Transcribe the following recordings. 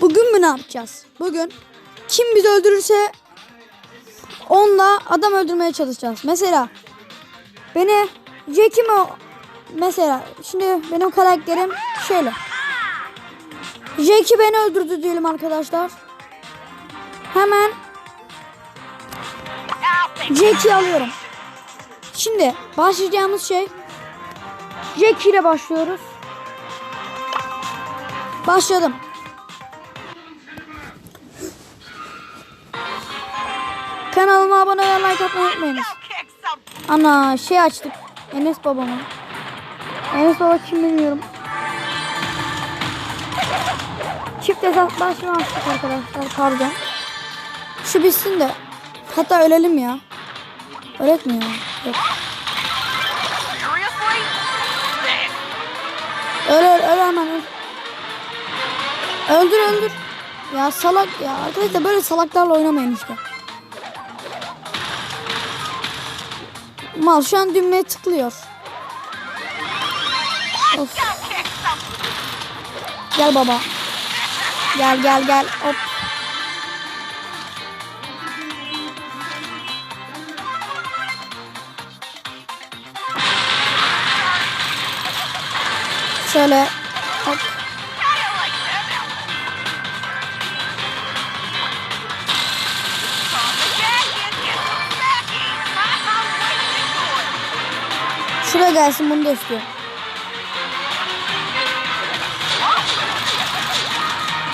Bugün mü ne yapacağız? Bugün kim bizi öldürürse onunla adam öldürmeye çalışacağız. Mesela beni Jack'i mi mesela şimdi benim karakterim şöyle. Jack'i beni öldürdü diyelim arkadaşlar. Hemen Jack'i alıyorum. Şimdi başlayacağımız şey Jack ile başlıyoruz. Başladım. Kanalıma abone ve like atmayı unutmayınız. Ana şey açtık. Enes babama. Enes baba kim bilmiyorum. Çift hesaplaşma açtık arkadaşlar pardon. Şu bitsin de. Hatta ölelim ya. Ölek mi ya? Yok. Öl öl öl hemen öl. Öldür öldür. Ya salak ya. Arkadaşlar böyle salaklarla oynamayın işte. Mal şu an düğmeye tıklıyor. Of. Gel baba. Gel gel gel. Hop. Şöyle Şuraya gelsin bunu da istiyorum.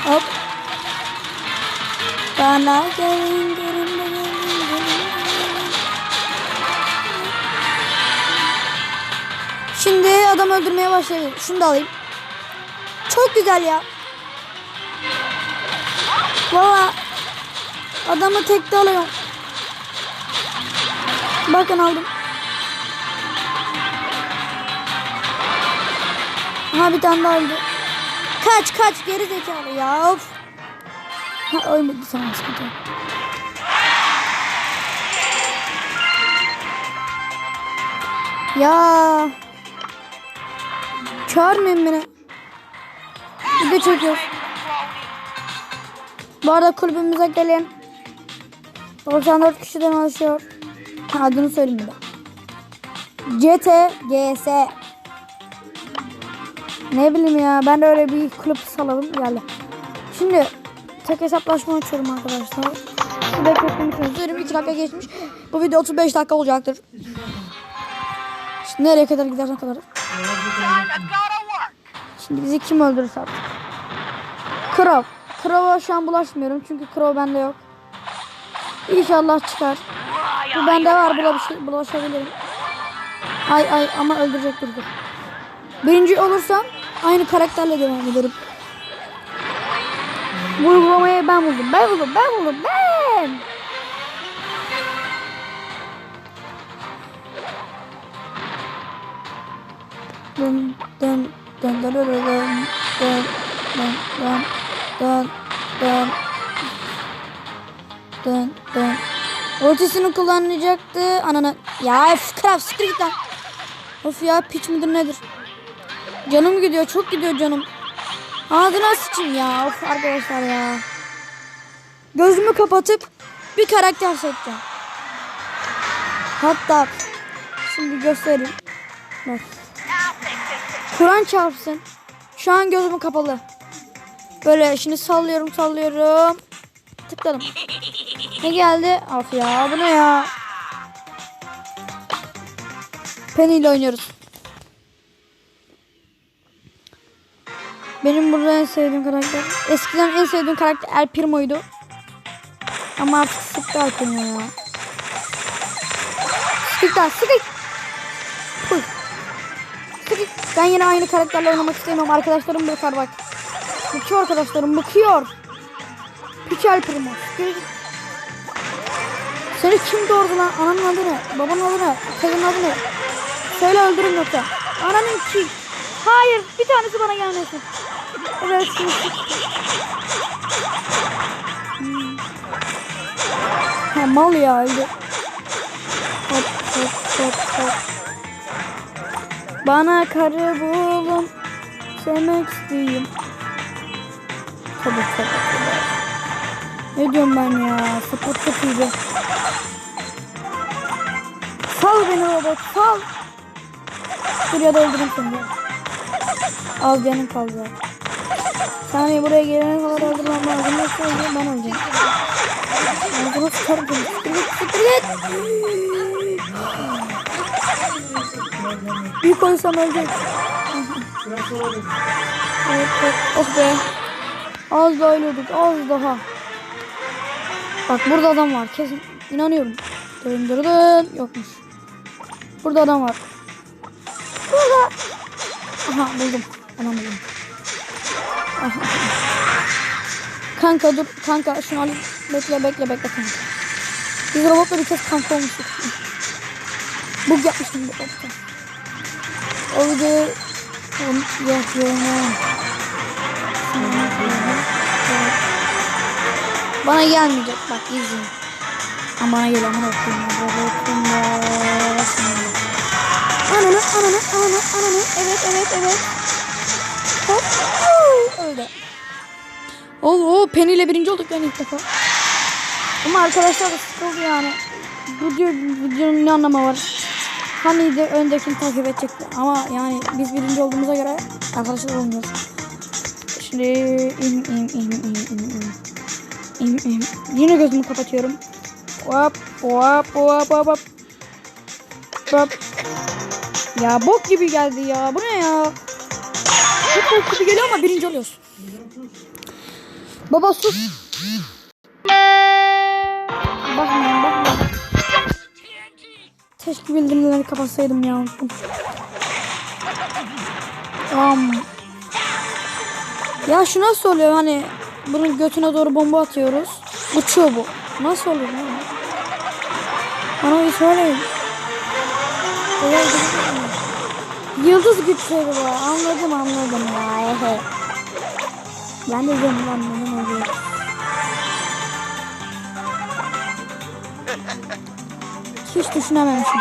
Hop. Bana gelin gelin gelin gelin. Şimdi adam öldürmeye başlayalım. Şunu da alayım. Çok güzel ya. Valla adamı tekte alıyorum. Bakın aldım. Ha bir tane daha öldü. Kaç kaç geri zekalı ya. Of. Ha ölmedi sana sıkıntı. Ya. Çağırmayın beni. Bir de çekiyor. Bu arada kulübümüze gelin. 94 kişiden oluşuyor. Ha, adını söyleyeyim bir de. CTGS. Ne bileyim ya ben de öyle bir kulüp saladım geldi. Şimdi tek hesaplaşma açıyorum arkadaşlar. Üzerime 2 dakika geçmiş. Bu video 35 dakika olacaktır. Şimdi nereye kadar gidersen kadar. Şimdi bizi kim öldürürse artık. Krov. Krov'a şu an bulaşmıyorum çünkü Krov bende yok. İnşallah çıkar. Bu bende var bulaş- bulaşabilirim. Ay ay ama öldürecek dur. Birinci olursam aynı karakterle devam ederim. Bu uygulamayı ben buldum. Ben buldum. Ben buldum. Ben. Dın dın dın dın dın dın dın dın dın dın dın dın Ultisini kullanacaktı. Ananı. Ya krap siktir git lan. Of ya piç midir nedir? Canım gidiyor. Çok gidiyor canım. Ağzına sıçayım ya. Of arkadaşlar ya. Gözümü kapatıp bir karakter seçeceğim. Hatta şimdi göstereyim. Bak. Kur'an çarpsın. Şu an gözümü kapalı. Böyle şimdi sallıyorum sallıyorum. Tıkladım. Ne geldi? Af ya bu ne ya? Penny ile oynuyoruz. Benim burada en sevdiğim karakter. Eskiden en sevdiğim karakter El Primo'ydu. Ama artık sıktı El Primo ya. Sıkık daha. Ben yine aynı karakterle oynamak istemiyorum. Arkadaşlarım bıkar bak. Bıkıyor arkadaşlarım bıkıyor. Piç El Primo. Sıkık. Seni kim doğurdu lan? Ananın adı ne? Babanın adı ne? Kızın adı ne? Söyle öldürün yoksa. Ananın kim? Hayır bir tanesi bana gelmesin. Evet. Ha, mal ya öldü. Hop hop hop hop. Bana karı bulun. Sevmek istiyorum. Tabii tabii. Ne diyorum ben ya? Çok iyiydi. Sal beni robot sal. Dur ya da öldüreyim seni. Az canın kaldı ya. Saniye buraya gelene kadar öldürmem lazım. Yoksa öleceğim, ben öleceğim. Ağzına sıkarım. Bir koysam ölecek. Evet, evet. Oh be. Az daha ölüyorduk. Az daha. Bak burada adam var. Kesin. inanıyorum. Dön dön dön. Yokmuş. Burada adam var. Burada. Aha buldum. Anam buldum. Kanka dur. Kanka şunu al. Bekle bekle bekle kanka. Biz robotla bir kez kanka olmuştuk. Bug yapmıştım bu robotla. O videoyu yapıyorum. Bana gelmeyecek bak izleyin. Ama bana bakayım. Robotun başında. Ananı ananı ananı ananı. Evet evet evet. Hop. Öyle. Oo, oo Penny ile birinci olduk yani ilk defa. Ama arkadaşlar da sıkıldı yani. Bu video, videonun ne anlamı var? Hani de öndekini takip edecekti. Ama yani biz birinci olduğumuza göre arkadaşlar olmuyoruz. Şimdi im im im im im im. İm, im. Yine gözümü kapatıyorum. Hop hop hop hop hop. Hop. Ya bok gibi geldi ya. Bu ne ya? Çok bok gibi geliyor ama birinci oluyoruz. Baba sus. Bakmayın bakmayın. Keşke bildirimleri kapatsaydım ya. Tamam. Ya şu nasıl oluyor hani bunun götüne doğru bomba atıyoruz. Uçuyor bu. Nasıl oluyor lan? Bana bir söyleyin. Yıldız güçleri bu. Anladım anladım ya. Ben de anladım oluyor. Hiç düşünememişim.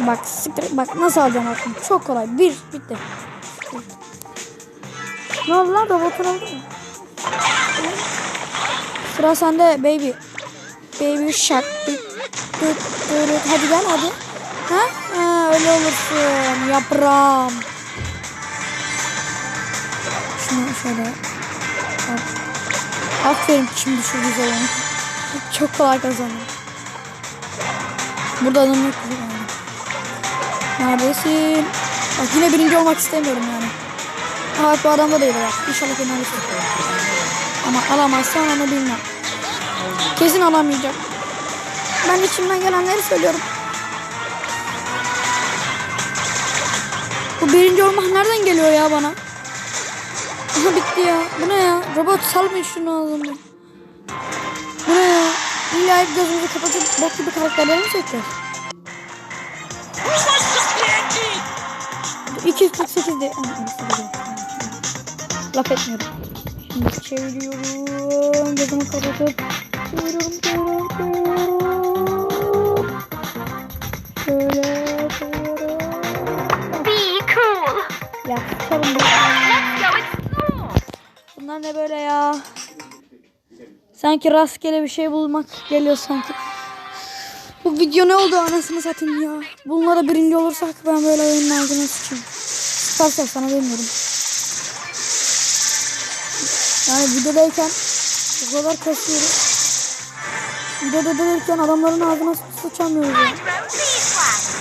Bak siktir bak nasıl alacağım aklım. Çok kolay. Bir bitti. Ne oldu lan robotun oldu mu? Sıra sende baby. Baby shark. Hadi gel hadi. Ha? ha öyle olursun yaprağım. Şunu şöyle. Aferin şimdi şu güzel onu. Çok kolay kazandım. Burada adam yok. Neredesin? Bak yine birinci olmak istemiyorum yani. Evet bu adamda da iyi var. İnşallah alırsın. Ama alamazsan onu bilmem. Kesin alamayacak. Ben içimden gelenleri söylüyorum. Bu birinci olmak nereden geliyor ya bana? Aha bitti ya. Bu ne ya? Robot salmayın şunu ağzımdan. Bu ne ya? İlla hep gözümüzü kapatıp bok gibi karakterleri mi çekeceğiz? Who wants some candy? 248 de... Aa, neyse, güzel. Laf etmiyorum. Şimdi çeviriyorum. Gözümü kapatıp çeviriyorum, çeviriyorum, çeviriyorum. Şöyle çeviriyorum. Be cool. Ya sıçarım bu. Bunlar ne böyle ya? Sanki rastgele bir şey bulmak geliyor sanki. Bu video ne oldu anasını satayım ya. Bunlara birinci olursak ben böyle oyunun ağzına sıçayım. Süpersel sana demiyorum. Yani videodayken bu kadar kasıyoruz. Videoda delirken adamların ağzına sı- sıçamıyoruz ya. Hydro beeswax.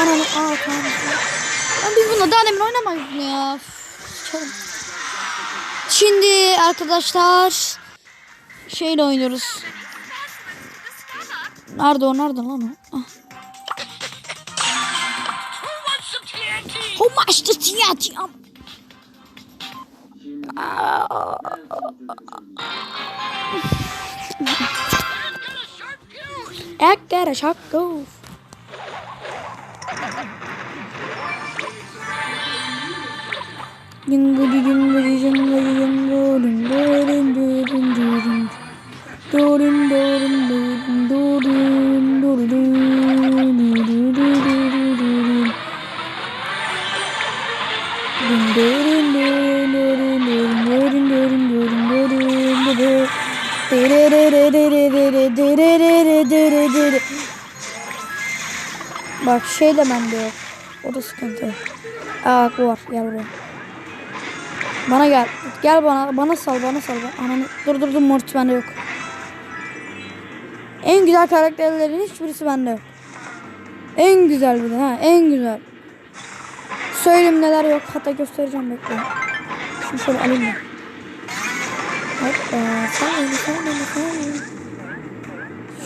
Ananı aa tamam. Lan biz bununla daha demin oynamayız ya? Üf, sıçarım. Şimdi arkadaşlar şeyle oynuyoruz. Nerede o nerede lan o? Ah. Who much does TNT? I got a shot go. Bak şey de bende yok. O da sıkıntı. Aa var yavrum. Bana gel. Gel bana. Bana sal. Bana sal. Ananı. Dur dur dur. Mortis bende yok. En güzel karakterlerin hiçbirisi bende yok. En güzel bir de ha. En güzel. Söyleyeyim neler yok. Hatta göstereceğim bekle. Şunu şöyle alayım ben.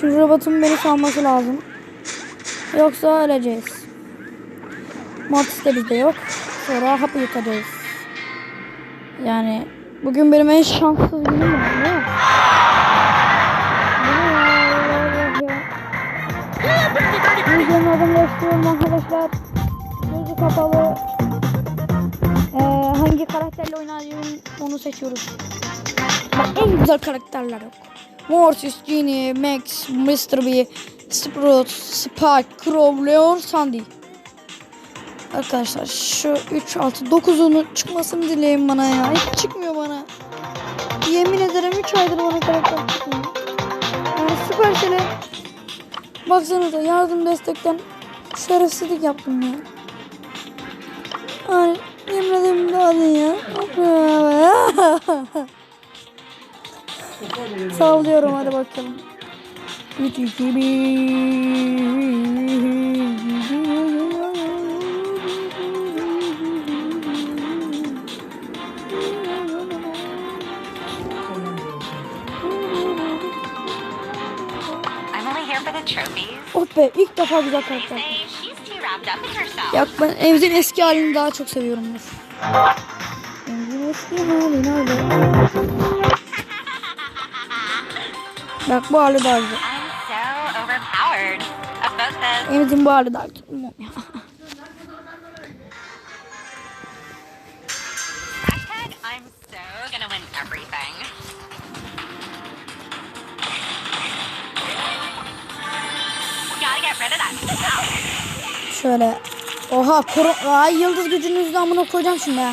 Şu robotun beni salması lazım. Yoksa öleceğiz. Mortis de bizde yok. Sonra hapı yutacağız. Yani bugün benim en şanssız günüm var. değil mi? Bu ne ya? Allah ya. Videonun adını değiştiriyorum arkadaşlar. Gözü kapalı. Ee, hangi karakterle oynayayım onu seçiyoruz. Bak en güzel karakterler yok. Mortis, Genie, Max, Mr. B, Sprout, Spike, Crow, Leon, Sandy. Arkadaşlar şu 3, 6, 9'unu çıkmasını dileyin bana ya. Hiç çıkmıyor bana. Yemin ederim 3 aydır bana karakter çıkmıyor. Yani Supercell'e baksanıza yardım destekten şerefsizlik yaptım ya. Ay yemin ederim daha iyi ya. Sağlıyorum hadi bakalım. 3 be ilk defa güzel karakter. Ya ben Emre'nin eski halini daha çok seviyorumdur. Emre'nin eski halini öyle. Bak bu hali daha güzel. Emre'nin bu hali daha güzel. Şöyle. Oha koru Ay yıldız gücünüzü amına koyacağım şimdi ha.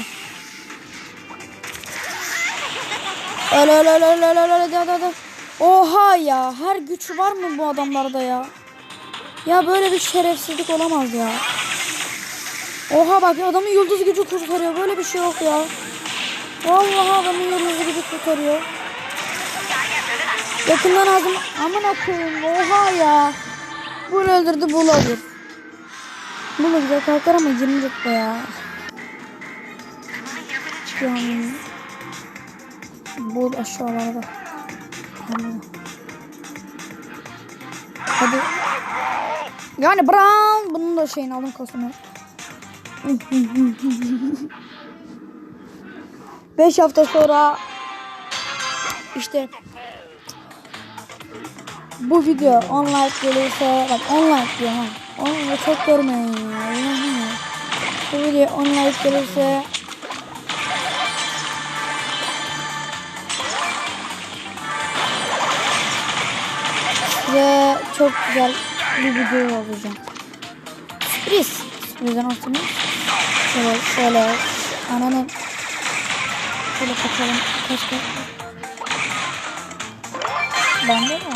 Öyle öyle öyle öyle öyle öyle hadi hadi. Oha ya her güç var mı bu adamlarda ya? Ya böyle bir şerefsizlik olamaz ya. Oha bak adamın yıldız gücü kurtarıyor. Böyle bir şey yok ya. Vallahi adamın yıldız gücü kurtarıyor. Yakından aldım. Amına koyayım. Oha ya. Bu öldürdü bu olur. Da güzel kalkar ama 20 rütbe ya. Yani bu aşağılarda. Yani. Hadi. Yani Brown. Bunun da şeyini aldım kostümü. Beş hafta sonra işte bu video online gelirse bak online diyor ha. Onu çok görmeyin ya. Allah'ım. Bu video online gelirse Ve çok güzel bir video olacak. Sürpriz. Sürprizden olsun. Şöyle şöyle ananın şöyle kaçalım. Kaç kaç. Bende mi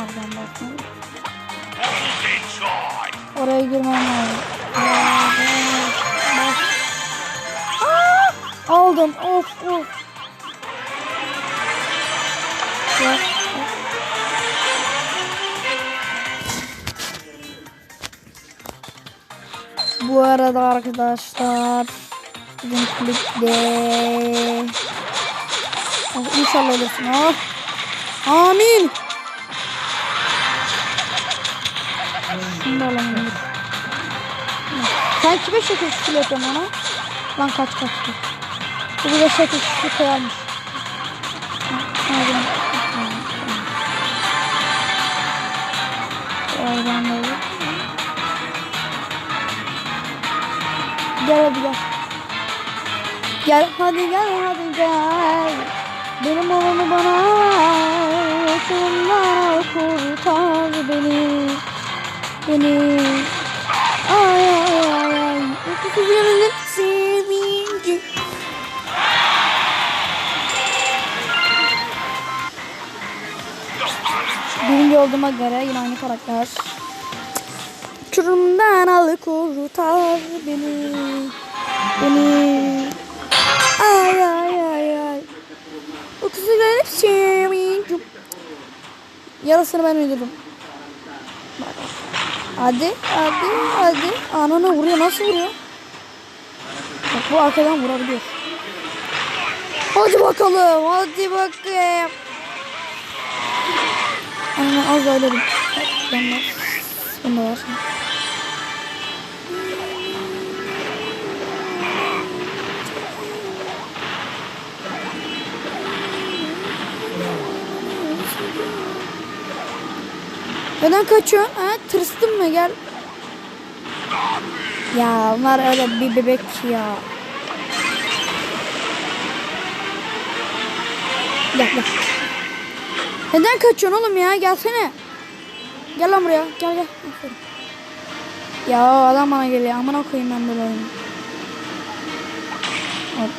Oraya girmem lazım. Aldım. Of of. Bu arada arkadaşlar bugün klipte oh, inşallah olursun ha. Amin. Şunu da alalım. Sen kime şekil şekil yapıyorsun ona? Lan kaç kaç kaç. Bu bir de şekil şekil koyarmış. Oradan da olur. Gel hadi gel. Gel hadi gel hadi gel. Benim olanı bana Şunlara kurtar beni. Beni. Ay gönlüm sevinci. Birinci olduğuma göre yine aynı karakter. Uçurumdan al kurtar beni. Beni. Ay ay ay ay. Bu kızların hepsi. Yarısını ben öldürdüm. Hadi hadi hadi. Anana vuruyor nasıl vuruyor? Bu arkadan vurabiliyor. Hadi bakalım hadi bakayım. Anne az da ölerim. Ben var. Ben de var. Neden kaçıyorsun? Ha? Tırstın mı? Gel. Ya onlar öyle bir bebek ya. Gel. Neden kaçıyorsun oğlum ya? Gelsene. Gel lan buraya. Gel gel. Ya adam bana geliyor. Amına koyayım ben böyle oyunu. Hop.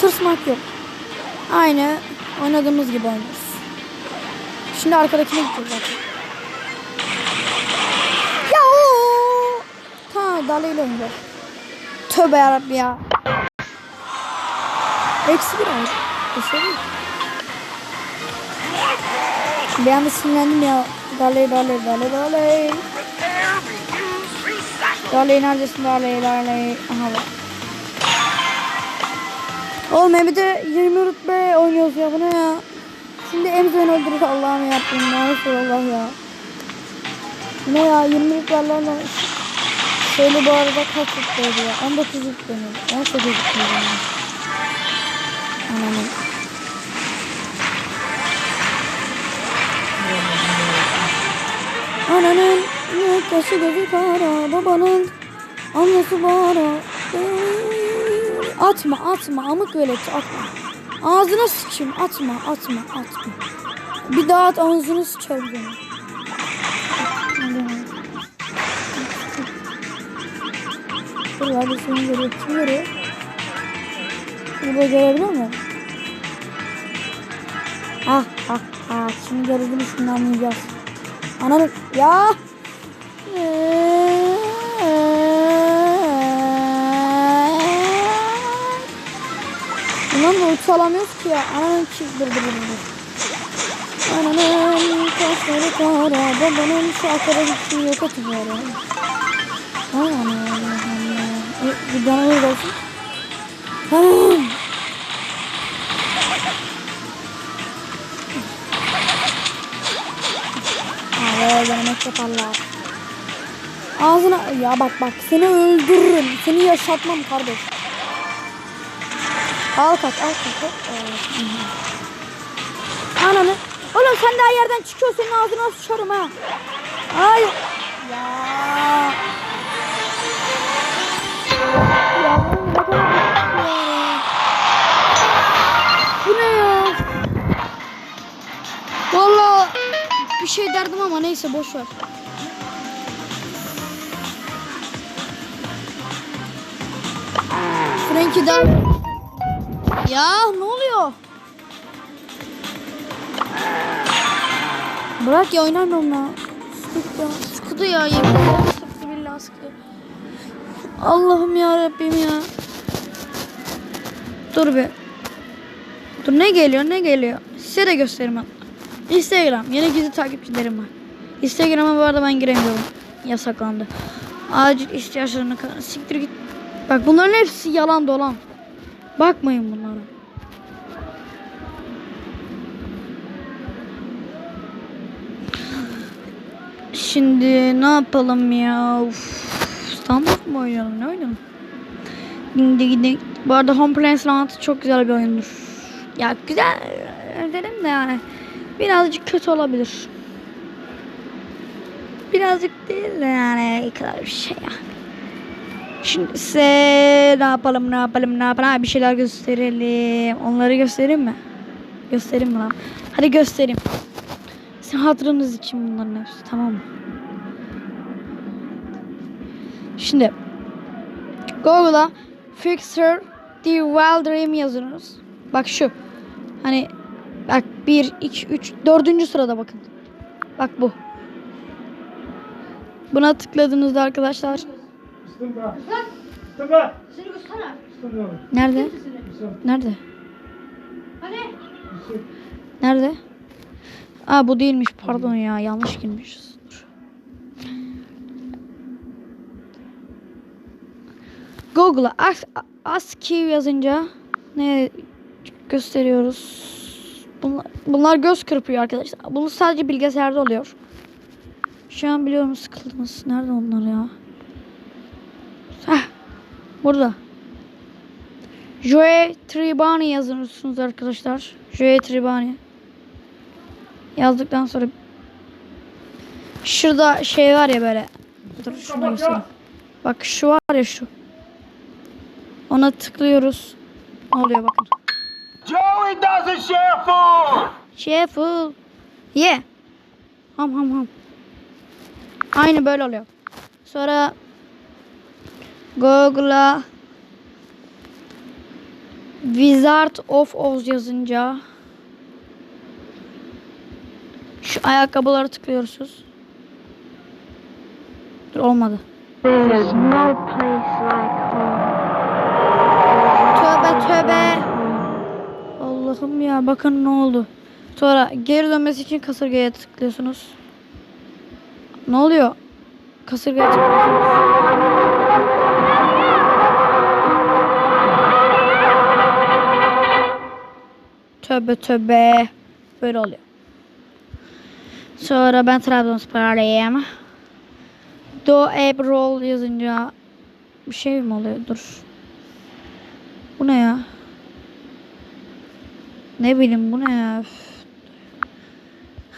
Tırsmak yok. Aynı oynadığımız gibi oynuyoruz. Şimdi arkadakine gideceğiz. Ya o. Tamam dalıyla oynayacağız. Tövbe yarabbim ya. Eksi bir şey değil. Bir anda sinirlendim ya. Daley daley daley daley. Daley neredesin daley daley. Aha bak. Oğlum hem de 20 rütbe oynuyoruz ya bu ne ya? Şimdi Emre'ni öldürür Allah'ım yarabbim. Ne Allah ya. Ne ya 20 rütbelerle Şöyle bu arada kaç rütbeydi ya? 19 rütbe mi? 18 rütbe mi? Ananı. Ananın yaşı gözü kara babanın annesi bara Atma atma amık veletçi atma. Ağzına sıçayım atma atma atma. Bir daha at ağzını sıçarım. Seni Dur hadi seni görüyor Burada görebiliyor mu? Ah ah ah şimdi gördüğünü şimdi anlayacağız Ananı ya. Ulan da uç alamıyoruz ki ya. Ananın ki dur dur dur. Ananın kaşları kara. Babanın şu akara gitsin yok atıyor. Ay anam anam. E, Bir bana öyle olsun. Tamam. Denemek yaparlar. Ağzına ya bak bak seni öldürürüm. Seni yaşatmam kardeş. Al kaç al kaç. Ananı. Oğlum sen daha yerden çıkıyor senin ağzına sıçarım ha. Ay. Ya. Ya bir şey derdim ama neyse boş ver. Frankie daha... Ya ne oluyor? Bırak ya oynamıyorum ya. Sıktı ya. Sıktı ya yemin. Sıktı billahi sıktı. Allah'ım ya Rabbim ya. Dur be. Dur ne geliyor ne geliyor. Size de göstereyim ben. Instagram. Yeni gizli takipçilerim var. Instagram'a bu arada ben giremiyorum. Yasaklandı. Acil ihtiyaçlarını. Siktir git. Bak bunların hepsi yalan dolan. Bakmayın bunlara. Şimdi ne yapalım ya? Uf, standart mı oynayalım? Ne oynayalım? Şimdi gidelim. Bu arada Home Plains Land çok güzel bir oyundur. Ya güzel dedim de yani birazcık kötü olabilir. Birazcık değil de yani kadar bir şey ya. Şimdi size ne yapalım ne yapalım ne yapalım bir şeyler gösterelim. Onları göstereyim mi? Göstereyim mi lan? Hadi göstereyim. Sizin hatırınız için bunların hepsi tamam mı? Şimdi Google'a Fixer The Wild Dream yazıyorsunuz. Bak şu. Hani bak 1, 2, 3, 4. sırada bakın. Bak bu. Buna tıkladığınızda arkadaşlar. Mustafa. Mustafa. Seni göster. Mustafa. Nerede? Nerede? Hani? Nerede? Aa bu değilmiş pardon ya yanlış girmişiz. Dur. Google'a ASCII yazınca ne gösteriyoruz? Bunlar, bunlar göz kırpıyor arkadaşlar. Bunu sadece bilgisayarda oluyor. Şu an biliyorum sıkıldınız. Nerede onlar ya? Heh, burada. Joe Tribani yazıyorsunuz arkadaşlar. Joe Tribani. Yazdıktan sonra şurada şey var ya böyle. Dur şuna göstereyim. Bak şu var ya şu. Ona tıklıyoruz. Ne oluyor bakın. Joey doesn't share food. Şeful. Ye. Ham ham ham. Aynı böyle oluyor. Sonra Google'a Wizard of Oz yazınca şu ayakkabıları tıklıyorsunuz. Dur olmadı. There's no place like home. Tövbe tövbe. Allah'ım ya bakın ne oldu. Sonra geri dönmesi için kasırgaya tıklıyorsunuz. Ne oluyor? Kasırgaya tıklıyorsunuz. Tövbe tövbe. Böyle oluyor. Sonra ben Trabzonspor'luyum. Do Ebrol yazınca bir şey mi oluyor? Dur. Bu ne ya? Ne bileyim bu ne ya?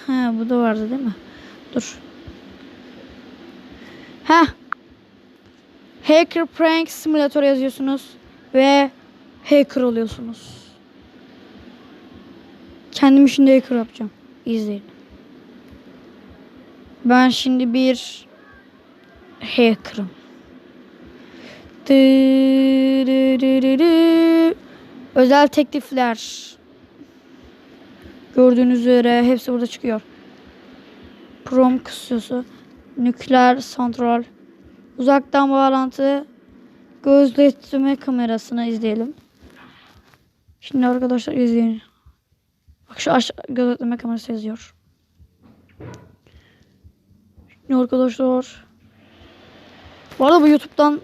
Ha bu da vardı değil mi? Dur. Ha. Hacker Prank Simulator yazıyorsunuz ve hacker oluyorsunuz. Kendim şimdi hacker yapacağım. İzleyin. Ben şimdi bir hacker'ım. Özel teklifler. Gördüğünüz üzere hepsi burada çıkıyor. Prom kısıyorsu. Nükleer santral. Uzaktan bağlantı. Gözletleme kamerasını izleyelim. Şimdi arkadaşlar izleyin. Bak şu aşağı gözetleme kamerası yazıyor. Şimdi arkadaşlar. Bu arada bu YouTube'dan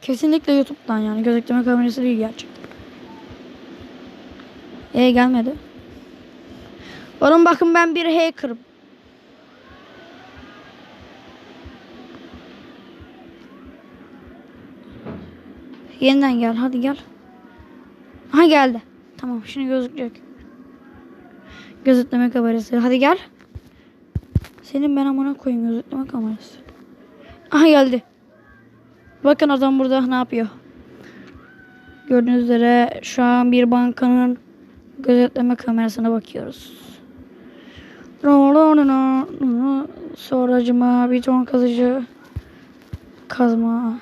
kesinlikle YouTube'dan yani gözetleme kamerası değil gerçekten. E gelmedi. Oğlum bakın ben bir hacker'ım. Yeniden gel hadi gel. Ha geldi. Tamam şimdi gözükecek. Gözetleme kamerası. Hadi gel. Senin ben amına koyayım gözetleme kamerası. Aha geldi. Bakın adam burada ne yapıyor. Gördüğünüz üzere şu an bir bankanın gözetleme kamerasına bakıyoruz. Sonracıma bir ton kazıcı kazma.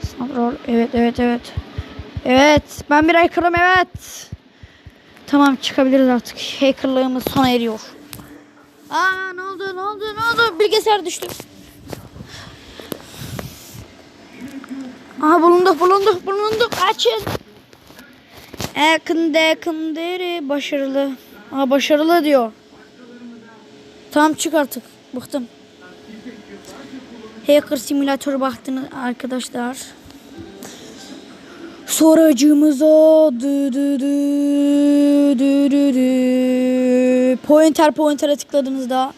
Santrol. Evet evet evet. Evet ben bir hacker'ım evet. Tamam çıkabiliriz artık. Hackerlığımız sona eriyor. Aa ne oldu ne oldu ne oldu bilgisayar düştü. Aha bulunduk bulunduk bulunduk açın. Ekinde ekinderi başarılı. Aa başarılı diyor. Tamam çık artık. Bıktım. Hacker simülatörü baktınız arkadaşlar. Soracığımıza dü dü dü dü dü dü. Pointer pointer'e tıkladığınızda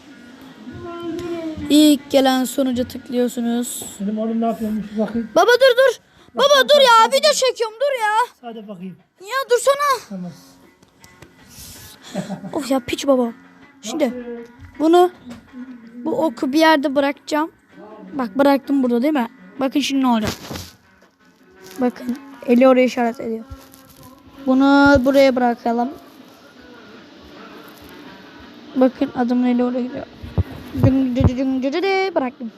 ilk gelen sonuca tıklıyorsunuz. Benim oğlum ne yapıyormuş bakayım. Baba dur dur. Baba dur ya video çekiyorum dur ya. Hadi bakayım. Ya dursana. Tamam. Of ya piç baba. Şimdi bunu bu oku bir yerde bırakacağım. Bak bıraktım burada değil mi? Bakın şimdi ne olacak. Bakın eli oraya işaret ediyor. Bunu buraya bırakalım. Bakın adamın eli oraya gidiyor. Dın dı dı dın dı dı dı. Bıraktım.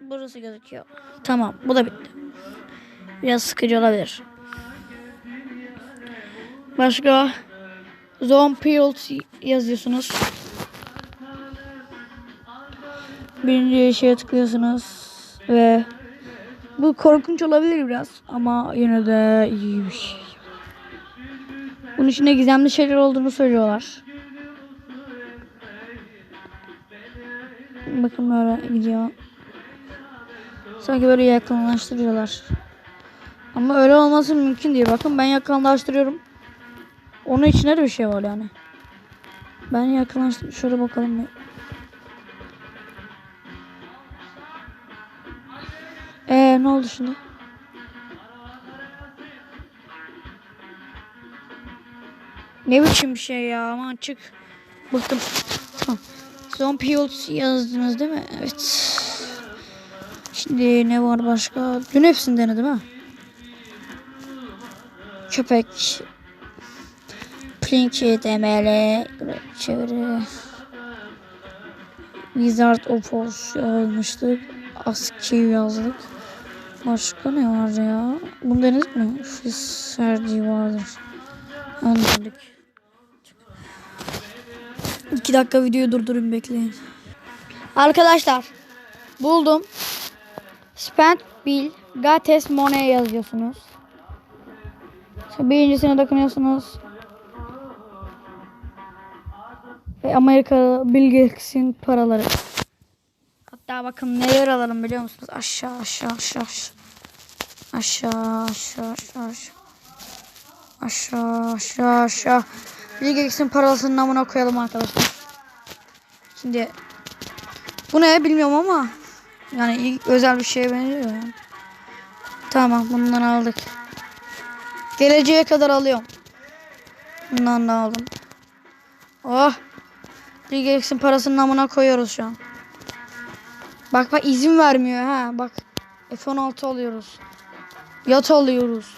Burası gözüküyor. Tamam bu da bitti. Biraz sıkıcı olabilir. Başka Zone Pilt yazıyorsunuz. Birinci şeye tıklıyorsunuz ve bu korkunç olabilir biraz ama yine de iyi bir şey. Bunun içinde gizemli şeyler olduğunu söylüyorlar. Bakın böyle gidiyor. Sanki böyle yakınlaştırıyorlar. Ama öyle olması mümkün değil. Bakın ben yakınlaştırıyorum. Onun içinde de bir şey var yani. Ben yakınlaştır. Şöyle bakalım. bir. Ee ne oldu şimdi? Ne biçim bir şey ya aman çık. Bıktım. Tamam. Zombie Yolcusu yazdınız değil mi? Evet. Şimdi ne var başka? Dün hepsini denedim ha. Köpek. Plinky DML. Çeviri. Wizard of Oz yazmıştık. ASCII yazdık. Başka ne var ya? Bunu denedin mi? Fisserdi vardır. Onu denedik. İki dakika videoyu durdurun bekleyin. Arkadaşlar buldum. Spend Bill Gates Money yazıyorsunuz. Birincisine dokunuyorsunuz. Ve Amerika Bill paraları. Hatta bakın neler alalım biliyor musunuz? Aşağı aşağı aşağı aşağı. Aşağı aşağı aşağı aşağı. Aşağı aşağı. Bill Gates'in parasının namına koyalım arkadaşlar. Şimdi bu ne bilmiyorum ama yani özel bir şeye benziyor yani. Tamam bundan aldık. Geleceğe kadar alıyorum. Bundan da aldım. Oh. Gates'in parasının namına koyuyoruz şu an. Bak bak izin vermiyor ha bak. F16 alıyoruz. Yat alıyoruz.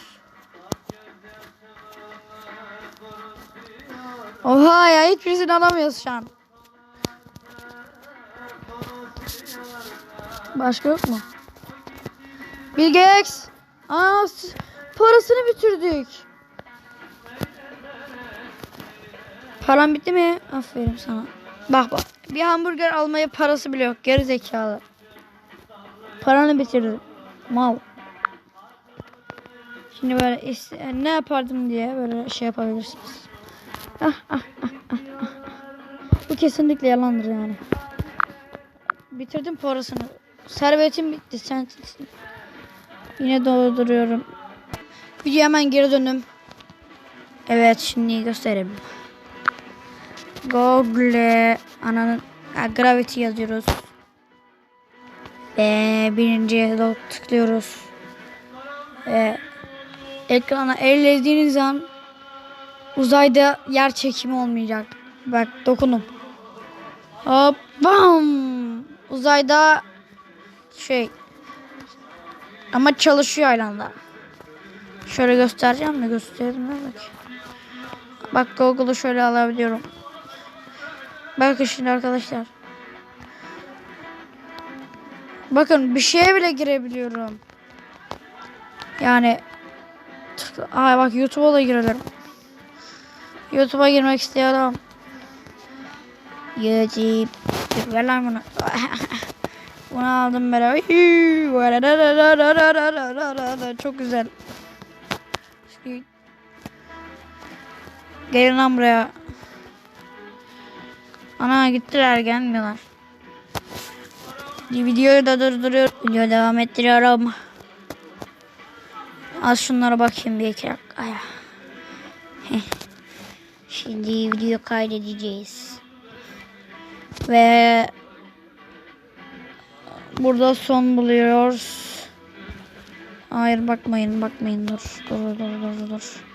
Oha ya hiçbirisini alamıyoruz şu an. Başka yok mu? Bill Gates. Aa, parasını bitirdik. Param bitti mi? Aferin sana. Bak bak. Bir hamburger almaya parası bile yok. Geri zekalı. Paranı bitirdi. Mal. Şimdi böyle iste- ne yapardım diye böyle şey yapabilirsiniz. Ah, ah, ah, ah, ah. Bu kesinlikle yalandır yani. Bitirdim parasını. Servetim bitti. Sen yine dolduruyorum. Video hemen geri döndüm. Evet şimdi göstereyim. Google ananın Gravity yazıyoruz. Ve birinciye de tıklıyoruz. Ve ekrana ellediğiniz an uzayda yer çekimi olmayacak. Bak dokunun. Hop bam. Uzayda şey ama çalışıyor aynı. Şöyle göstereceğim mi? Göstereyim mi? Bak Google'u şöyle alabiliyorum. Bakın şimdi arkadaşlar. Bakın bir şeye bile girebiliyorum. Yani tık- Aa, bak YouTube'a da girelim. YouTube'a girmek istiyorum. YouTube. Dur, Ver lan bunu. bunu aldım böyle. Çok güzel. Gelin lan buraya. Ana gittiler gelmiyorlar. Videoyu da durduruyorum. Video devam ettiriyorum. Az şunlara bakayım bir iki dakika. Şimdi video kaydedeceğiz. Ve burada son buluyoruz. Hayır bakmayın bakmayın dur dur dur dur dur.